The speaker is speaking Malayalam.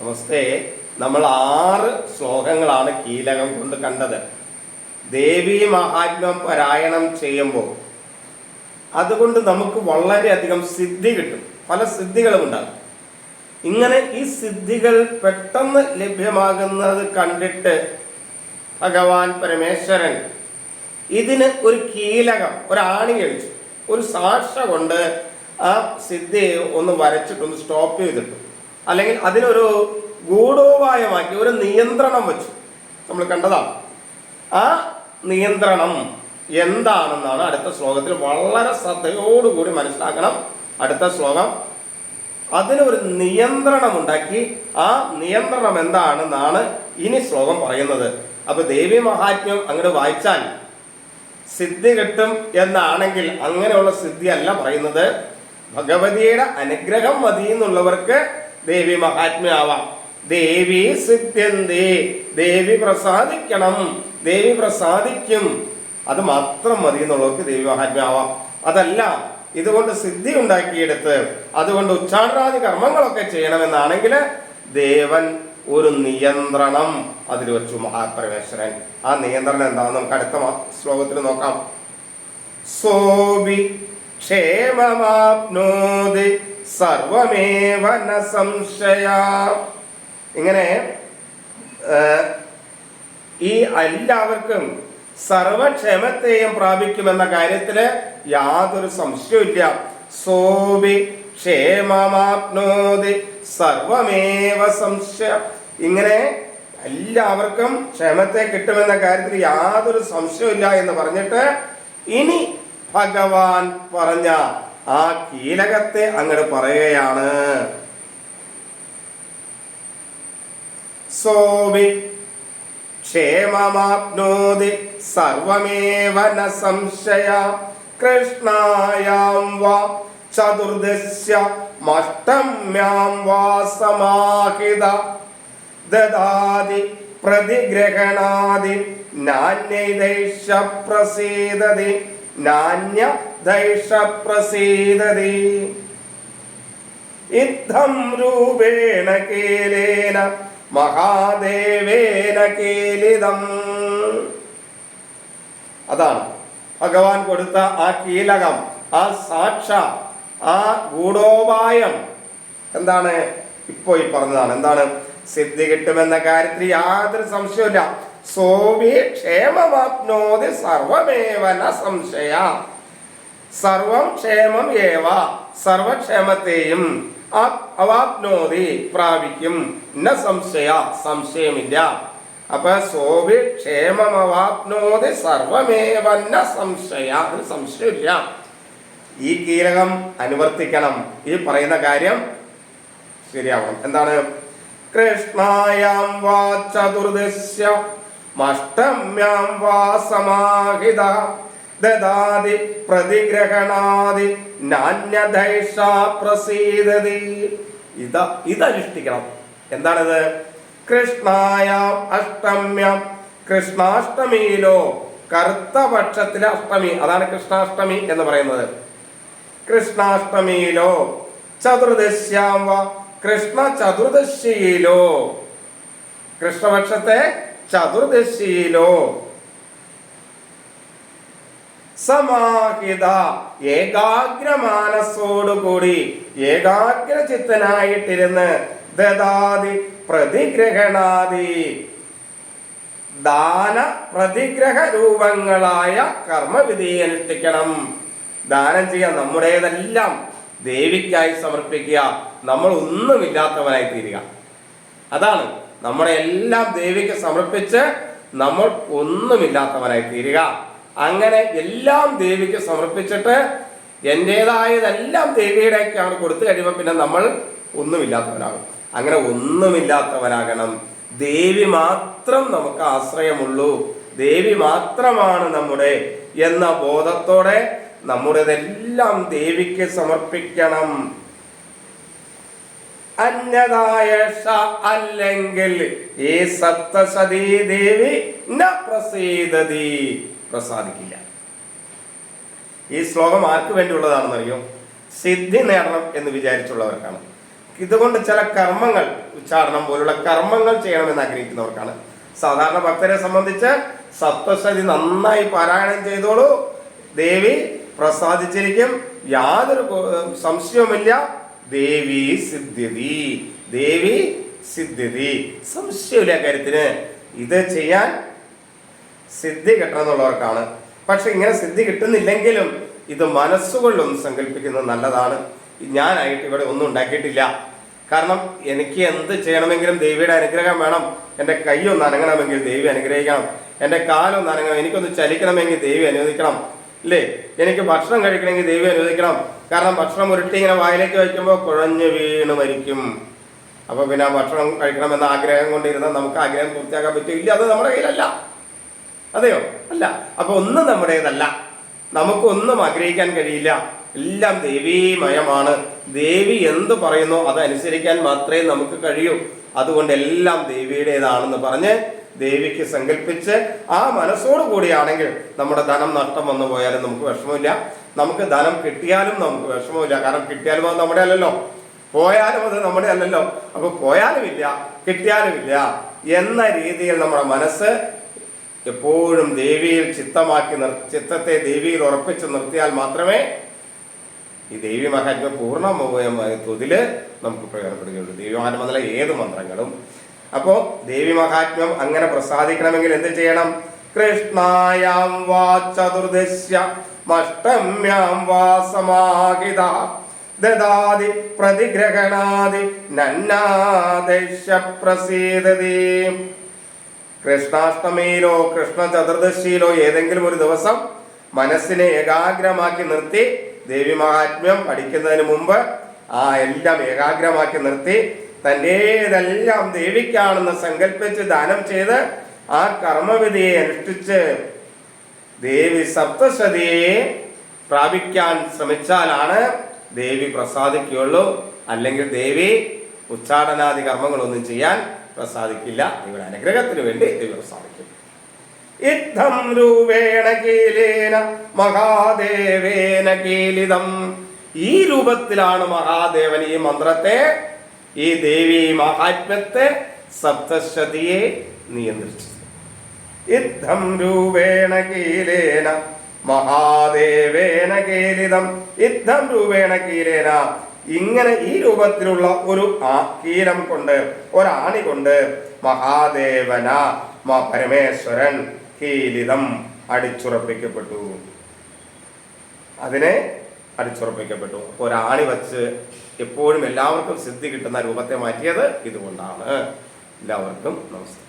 നമസ്തേ നമ്മൾ ആറ് ശ്ലോകങ്ങളാണ് കീലകം കൊണ്ട് കണ്ടത്. ദേവി മഹാത്മ്യം പാരായണം ചെയ്യുമ്പോൾ അതുകൊണ്ട് നമുക്ക് വളരെയധികം സിദ്ധി കിട്ടും. പല സിദ്ധികളും ഉണ്ടാകും. ഇങ്ങനെ ഈ സിദ്ധികൾ പെട്ടെന്ന് ലഭ്യമാകുന്നത് കണ്ടിട്ട് ഭഗവാൻ പരമേശ്വരൻ ഇതിന് ഒരു കീലകം ഒരാണി കഴിച്ചു ഒരു സാക്ഷ കൊണ്ട് ആ സിദ്ധിയെ ഒന്ന് വരച്ചിട്ടൊന്ന് സ്റ്റോപ്പ് ചെയ്തിട്ടു. അല്ലെങ്കിൽ അതിനൊരു ഗൂഢോപായമാക്കി ഒരു നിയന്ത്രണം വെച്ചു. നമ്മൾ കണ്ടതാണ്. ആ നിയന്ത്രണം എന്താണെന്നാണ് അടുത്ത ശ്ലോകത്തിൽ വളരെ ശ്രദ്ധയോടുകൂടി മനസ്സിലാക്കണം. അടുത്ത ശ്ലോകം. അതിനൊരു നിയന്ത്രണം ഉണ്ടാക്കി ആ നിയന്ത്രണം എന്താണെന്നാണ് ഇനി ശ്ലോകം പറയുന്നത്. അപ്പൊ ദേവി മഹാത്മ്യം അങ്ങോട്ട് വായിച്ചാൽ സിദ്ധി കിട്ടും എന്നാണെങ്കിൽ അങ്ങനെയുള്ള സിദ്ധിയല്ല പറയുന്നത്. ഭഗവതിയുടെ അനുഗ്രഹം മതി എന്നുള്ളവർക്ക് ദേവി മഹാത്മ്യാവാം. ദേവി സിദ്ധ്യന്തേ. ദേവി പ്രസാദിക്കണം. ദേവി പ്രസാദിക്കും. അത് മാത്രം മതി എന്നുള്ളവർക്ക് ദേവി മഹാത്മ്യാവാം. അതല്ല ഇതുകൊണ്ട് സിദ്ധി ഉണ്ടാക്കിയെടുത്ത് അതുകൊണ്ട് ഉച്ചാടനാദി കർമ്മങ്ങളൊക്കെ ചെയ്യണമെന്നാണെങ്കിൽ ദേവൻ ഒരു നിയന്ത്രണം അതിൽ വെച്ചു മഹാപരമേശ്വരൻ ആ നിയന്ത്രണം എന്താണെന്ന് നമുക്ക് അടുത്ത ശ്ലോകത്തിൽ നോക്കാം. സോബി ക്ഷേമമാപ്നോതി സർവമേവ ന സംശയ. ഇങ്ങനെ ഈ എല്ലാവർക്കും സർവക്ഷേമത്തെയും പ്രാപിക്കുമെന്ന കാര്യത്തിൽ യാതൊരു സംശയമില്ല സോബി ക്ഷേമമാപ്നോതി സർവമേവ സംശയ. ഇങ്ങനെ എല്ലാവർക്കും ക്ഷേമത്തെ കിട്ടുമെന്ന കാര്യത്തിൽ യാതൊരു സംശയമില്ല എന്ന് പറഞ്ഞിട്ട് ഇനി ഭഗവാൻ പറഞ്ഞ ആ കീലകത്തെ അങ്ങോട്ട് പറയുകയാണ്. സോവി ക്ഷേമമാപ്നോതി സർവമേവ ന സംശയ കൃഷ്ണായാം വാ ചതുർദശ്യ മഷ്ടമ്യാം വാ സമാഹിത ദദാതി പ്രതിഗ്രഹണാതി നാന്യദൈഷ പ്രസീദതി നാന്യ ദൈഷ പ്രസീദതി ഇത്തം രൂപേണ കേലേന മഹാദേവേന കേലിതം. അതാണ് ഭഗവാൻ കൊടുത്ത ആ കീലകം ആ സാക്ഷ ആ ഗൂഢോപായം. എന്താണ്? ഇപ്പോ ഈ പറഞ്ഞതാണ്. എന്താണ്? സിദ്ധി കിട്ടുമെന്ന കാര്യത്തിൽ യാതൊരു സംശയമില്ല സോവി ക്ഷേമമാപ്നോതി സർവമേവന സംശയ. സർവം ക്ഷേമം ഏവ സർവക്ഷേമത്തെയും അവാപ്നോതി പ്രാപിക്കും. ന സംശയ സംശയമില്ല. അപ്പൊ സോവി ക്ഷേമമവാപ്നോതി സർവമേവന്ന സംശയ. സംശയമില്ല. ഈ കീലകം അനുവർത്തിക്കണം. ഈ പറയുന്ന കാര്യം ശരിയാവണം. എന്താണ്? കൃഷ്ണായാം വാ ചതുർദശ്യ മഷ്ടമ്യാം വാ സമാഹിത. ദദാതി പ്രതിഗ്രഹണാതി നാന്യദൈഷ പ്രസീദതി ഇത ഇതനുഷ്ഠിക്കണം. എന്താണിത്? കൃഷ്ണായ അഷ്ടമ്യം. കൃഷ്ണാഷ്ടമിയിലോ കറുത്ത പക്ഷത്തിലെ അഷ്ടമി. അതാണ് കൃഷ്ണാഷ്ടമി എന്ന് പറയുന്നത്. കൃഷ്ണാഷ്ടമിയിലോ ചതുർദശ്യാം വ കൃഷ്ണ ചതുർദശിയിലോ കൃഷ്ണപക്ഷത്തെ ചതുർദശിയിലോ സമാഹിത ഏകാഗ്രമാനസോടുകൂടി ഏകാഗ്രചിത്തനായിട്ടിരുന്ന് ദദാതി പ്രതിഗ്രഹണാദി. ദാന പ്രതിഗ്രഹ രൂപങ്ങളായ കർമ്മവിധി അനുഷ്ഠിക്കണം. ദാനം ചെയ്യാൻ നമ്മുടേതെല്ലാം ദേവിക്കായി സമർപ്പിക്കുക. നമ്മൾ ഒന്നുമില്ലാത്തവനായി തീരുക അതാണ് നമ്മുടെ എല്ലാം ദേവിക്ക് സമർപ്പിച്ച് നമ്മൾ ഒന്നുമില്ലാത്തവനായി തീരുക അങ്ങനെ എല്ലാം ദേവിക്ക് സമർപ്പിച്ചിട്ട് എന്റെതായതെല്ലാം ദേവിയുടെയൊക്കെയാണ് കൊടുത്തു കഴിയുമ്പോൾ പിന്നെ നമ്മൾ ഒന്നുമില്ലാത്തവനാകും അങ്ങനെ ഒന്നുമില്ലാത്തവനാകണം ദേവി മാത്രം നമുക്ക് ആശ്രയമുള്ളൂ. ദേവി മാത്രമാണ് നമ്മുടെ എന്ന ബോധത്തോടെ നമ്മുടേതെല്ലാം ദേവിക്ക് സമർപ്പിക്കണം. അന്യതായ അല്ലെങ്കിൽ ഈ സപ്തസതീ ദേവി പ്രസാദിക്കില്ല. ഈ ശ്ലോകം ആർക്ക് വേണ്ടിയുള്ളതാണെന്നറിയോ? സിദ്ധി നേടണം എന്ന് വിചാരിച്ചുള്ളവർക്കാണ്. ഇതുകൊണ്ട് ചില കർമ്മങ്ങൾ ഉച്ചാരണം പോലുള്ള കർമ്മങ്ങൾ ചെയ്യണമെന്ന് ആഗ്രഹിക്കുന്നവർക്കാണ്. സാധാരണ ഭക്തരെ സംബന്ധിച്ച് സപ്തശതി നന്നായി പാരായണം ചെയ്തോളൂ. ദേവി പ്രസാദിച്ചിരിക്കും. യാതൊരു സംശയവുമില്ല. ദേവി സിദ്ധ്യതി. ദേവി സിദ്ധ്യതി. സംശയമില്ല കാര്യത്തിന്. ഇത് ചെയ്യാൻ സിദ്ധി കിട്ടണമെന്നുള്ളവർക്കാണ്. പക്ഷെ ഇങ്ങനെ സിദ്ധി കിട്ടുന്നില്ലെങ്കിലും ഇത് മനസ്സുകൊണ്ടൊന്ന് സങ്കല്പിക്കുന്നത് നല്ലതാണ്. ഞാനായിട്ട് ഇവിടെ ഒന്നും ഉണ്ടാക്കിയിട്ടില്ല. കാരണം എനിക്ക് എന്ത് ചെയ്യണമെങ്കിലും ദേവിയുടെ അനുഗ്രഹം വേണം. എന്റെ കൈ ഒന്ന് അനങ്ങണമെങ്കിൽ ദേവി അനുഗ്രഹിക്കണം. എന്റെ കാലൊന്ന് അനങ്ങണം. എനിക്കൊന്ന് ചലിക്കണമെങ്കിൽ ദേവി അനുവദിക്കണം. അല്ലേ? എനിക്ക് ഭക്ഷണം കഴിക്കണമെങ്കിൽ ദേവി അനുവദിക്കണം. കാരണം ഭക്ഷണം ഉരുട്ടി ഇങ്ങനെ വായിലേക്ക് വയ്ക്കുമ്പോൾ കുഴഞ്ഞു വീണ് മരിക്കും. അപ്പൊ പിന്നെ ഭക്ഷണം കഴിക്കണമെന്ന ആഗ്രഹം കൊണ്ടിരുന്നാൽ നമുക്ക് ആഗ്രഹം പൂർത്തിയാക്കാൻ പറ്റും ഇല്ല അത് നമ്മുടെ കയ്യിലല്ല. അതെയോ? അല്ല. അപ്പൊ ഒന്നും നമ്മുടേതല്ല. നമുക്കൊന്നും ആഗ്രഹിക്കാൻ കഴിയില്ല. എല്ലാം ദേവീമയമാണ്. ദേവി എന്ത് പറയുന്നോ അതനുസരിക്കാൻ മാത്രമേ നമുക്ക് കഴിയൂ. അതുകൊണ്ട് എല്ലാം ദേവിയുടേതാണെന്ന് പറഞ്ഞ് ദേവിക്ക് സങ്കല്പിച്ച് ആ മനസ്സോട് കൂടിയാണെങ്കിൽ നമ്മുടെ ധനം നഷ്ടം വന്നു പോയാലും നമുക്ക് വിഷമമില്ല. നമുക്ക് ധനം കിട്ടിയാലും നമുക്ക് വിഷമമില്ല. കാരണം കിട്ടിയാലും അത് നമ്മുടെ അല്ലല്ലോ. പോയാലും അത് നമ്മുടെ അല്ലല്ലോ. അപ്പൊ പോയാലും ഇല്ല കിട്ടിയാലും ഇല്ല എന്ന രീതിയിൽ നമ്മുടെ മനസ്സ് എപ്പോഴും ദേവിയിൽ ചിത്തമാക്കി നിർ ചിത്തത്തെ ദേവിയിൽ ഉറപ്പിച്ച് നിർത്തിയാൽ മാത്രമേ ഈ ദേവി മഹാത്മ്യം പൂർണമായ തൊതിൽ നമുക്ക് പ്രയോജനപ്പെടുകയുള്ളൂ. ദേവി മഹാത്മ എന്നുള്ള ഏത് മന്ത്രങ്ങളും. അപ്പോൾ ദേവി മഹാത്മ്യം അങ്ങനെ പ്രസാദിക്കണമെങ്കിൽ എന്ത് ചെയ്യണം? കൃഷ്ണായാം വാ ചതുർദശ്യ മഷ്ടമ്യാം വാ സമാഹിത ദദാതി പ്രതിഗ്രഹണാതി നന്നാദേശ പ്രസീദതി കൃഷ്ണാഷ്ടമിയിലോ കൃഷ്ണ ചതുർദശിയിലോ ഏതെങ്കിലും ഒരു ദിവസം മനസ്സിനെ ഏകാഗ്രമാക്കി നിർത്തി ദേവി മഹാത്മ്യം പഠിക്കുന്നതിന് മുമ്പ് ആ എല്ലാം ഏകാഗ്രമാക്കി നിർത്തി തന്റേതെല്ലാം ദേവിക്കാണെന്ന് സങ്കല്പിച്ച് ദാനം ചെയ്ത് ആ കർമ്മവിധിയെ അനുഷ്ഠിച്ച് ദേവി സപ്തശതിയെ പ്രാപിക്കാൻ ശ്രമിച്ചാലാണ് ദേവി പ്രസാദിക്കുകയുള്ളൂ. അല്ലെങ്കിൽ ദേവി ഉച്ചാടനാദി കർമ്മങ്ങളൊന്നും ചെയ്യാൻ പ്രസാദിക്കില്ല ഇവിടെ അനുഗ്രഹത്തിന് വേണ്ടി ദൈവം പ്രസാദിക്കും ഇത്തം രൂപേണ കീലേന മഹാദേവേന കീലിതം. ഈ രൂപത്തിലാണ് മഹാദേവൻ ഈ മന്ത്രത്തെ ഈ ദേവി മഹാത്മ്യത്തെ സപ്തശതിയെ നിയന്ത്രിച്ചത്. ഇത്തം രൂപേണ കീലേന മഹാദേവേന കീലിതം. ഇത്തം രൂപേണ കീലേന ഇങ്ങനെ ഈ രൂപത്തിലുള്ള ഒരു കീലം കൊണ്ട് ഒരാണി കൊണ്ട് മഹാദേവന മാ പരമേശ്വരൻ കീലിതം അടിച്ചുറപ്പിക്കപ്പെട്ടു. അതിനെ അടിച്ചുറപ്പിക്കപ്പെട്ടു. ഒരാണി വച്ച് എപ്പോഴും എല്ലാവർക്കും സിദ്ധി കിട്ടുന്ന രൂപത്തെ മാറ്റിയത് ഇതുകൊണ്ടാണ്. എല്ലാവർക്കും നമസ്കാരം.